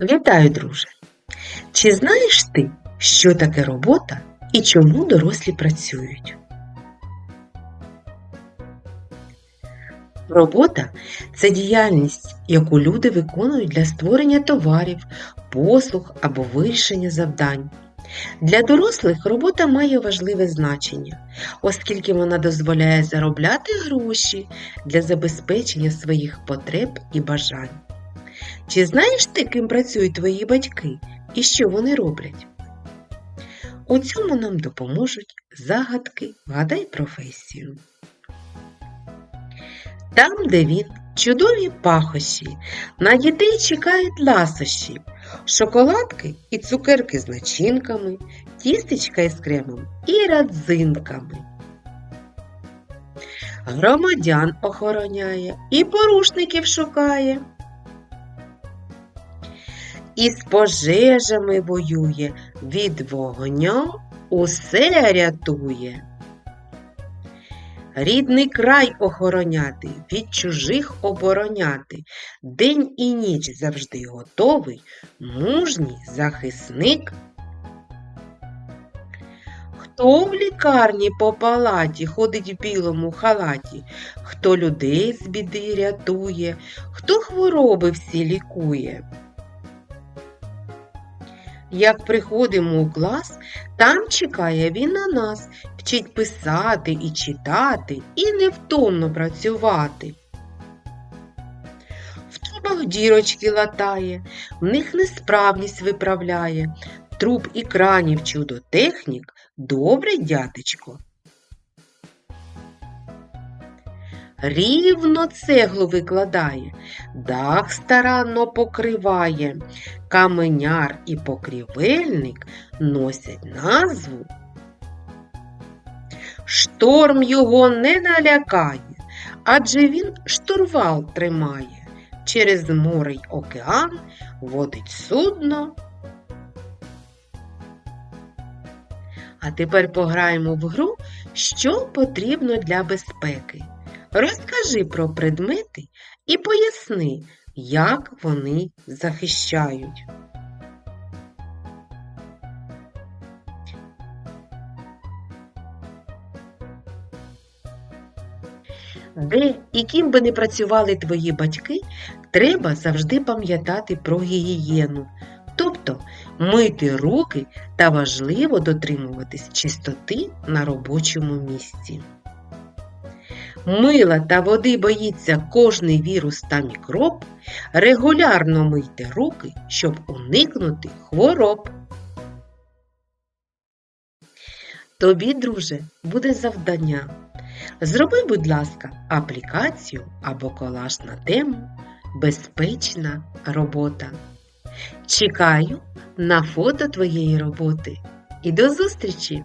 Вітаю, друже! Чи знаєш ти, що таке робота і чому дорослі працюють? Робота це діяльність, яку люди виконують для створення товарів, послуг або вирішення завдань. Для дорослих робота має важливе значення, оскільки вона дозволяє заробляти гроші для забезпечення своїх потреб і бажань. Чи знаєш ти, ким працюють твої батьки і що вони роблять? У цьому нам допоможуть загадки Вгадай професію. Там, де він, чудові пахощі, на дітей чекають ласощі, шоколадки і цукерки з начинками, тістечка із кремом і радзинками. Громадян охороняє і порушників шукає. Із пожежами воює, від вогня усе рятує. Рідний край охороняти, від чужих обороняти, день і ніч завжди готовий, мужній захисник. Хто в лікарні по палаті ходить в білому халаті, хто людей з біди рятує, хто хвороби всі лікує. Як приходимо у клас, там чекає він на нас, вчить писати і читати, і невтомно працювати. В трубах дірочки латає, в них несправність виправляє, труб і кранів чудо технік, добре дятечко. Рівно цеглу викладає, дах старанно покриває, каменяр і покрівельник носять назву. Шторм його не налякає, адже він штурвал тримає, через море й океан водить судно. А тепер пограємо в гру, що потрібно для безпеки. Розкажи про предмети і поясни, як вони захищають. Де і ким би не працювали твої батьки, треба завжди пам'ятати про гігієну, тобто мити руки та важливо дотримуватись чистоти на робочому місці. Мила та води боїться кожний вірус та мікроб, регулярно мийте руки, щоб уникнути хвороб. Тобі, друже, буде завдання. Зроби, будь ласка, аплікацію або колаж на тему Безпечна робота. Чекаю на фото твоєї роботи і до зустрічі!